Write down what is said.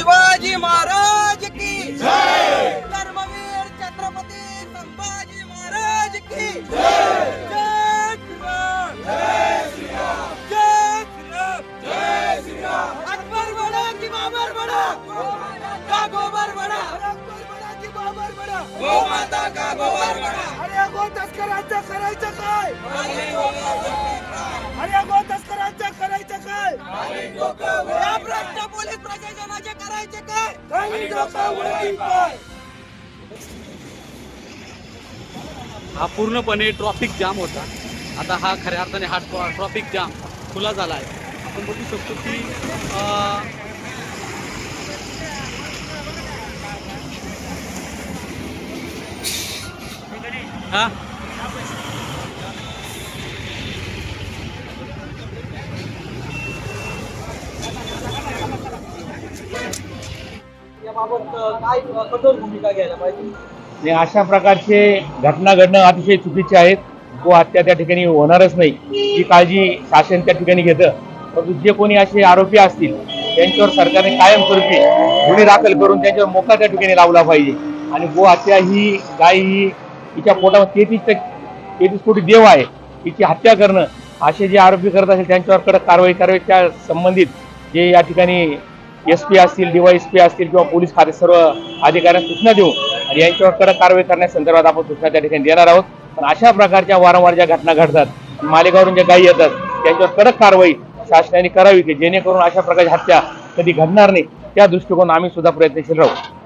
शिवाजी महाराज की धर्मवीर छत्रपती संभाजी महाराज की अकबर बडा की बाबर बडा! का गोबर बडा! अकबर बडा की बाबर बडा! गो माता का गोबर बडा! अरे गो तस्करांचं करायचं काय? अरे गो तस्करांचं करायचं काय या भ्रष्ट पोलीस प्रशासनाचे करायचे काय काही डोकं वळती पाय हा पूर्णपणे ट्रॉफिक जाम होता. आता हा खऱ्या अर्थाने हा ट्रॉ- ट्रॉफिक जाम खुला झाला आहे. आपण बघू शकतो की हा? याबाबत काय कठोर भूमिका घ्यायला पाहिजे? आणि अशा प्रकारचे घटना घडणं अतिशय चुकीचे आहेत. गो हत्या त्या ठिकाणी होणारच नाही. ही काळजी शासन त्या ठिकाणी घेतं. परंतु जे कोणी असे आरोपी असतील त्यांच्यावर सरकारने कायमस्वरूपी गुन्हे दाखल करून त्यांच्यावर मोका त्या ठिकाणी लावला पाहिजे. आणि गो हत्या ही गाय ही तिच्या पोटामध्ये तेहतीस टक्के तेहतीस कोटी देव आहे. तिची हत्या करणं असे जे आरोपी करत असेल त्यांच्यावर कडक कारवाई करावी त्या संबंधित जे या ठिकाणी एस पी असतील डीवायएसपी असतील किंवा पोलीस खाते सर्व अधिकाऱ्यांना सूचना देऊ आणि यांच्यावर कडक कारवाई करण्यासंदर्भात आपण सूचना त्या ठिकाणी देणार आहोत. पण अशा प्रकारच्या वारंवार ज्या घटना घडतात मालेगावरून ज्या गायी येतात त्यांच्यावर कडक कारवाई शासनाने करावी की जेणेकरून अशा प्रकारच्या हत्या कधी घडणार नाही त्या दृष्टिकोन आम्ही सुद्धा प्रयत्नशील राहू.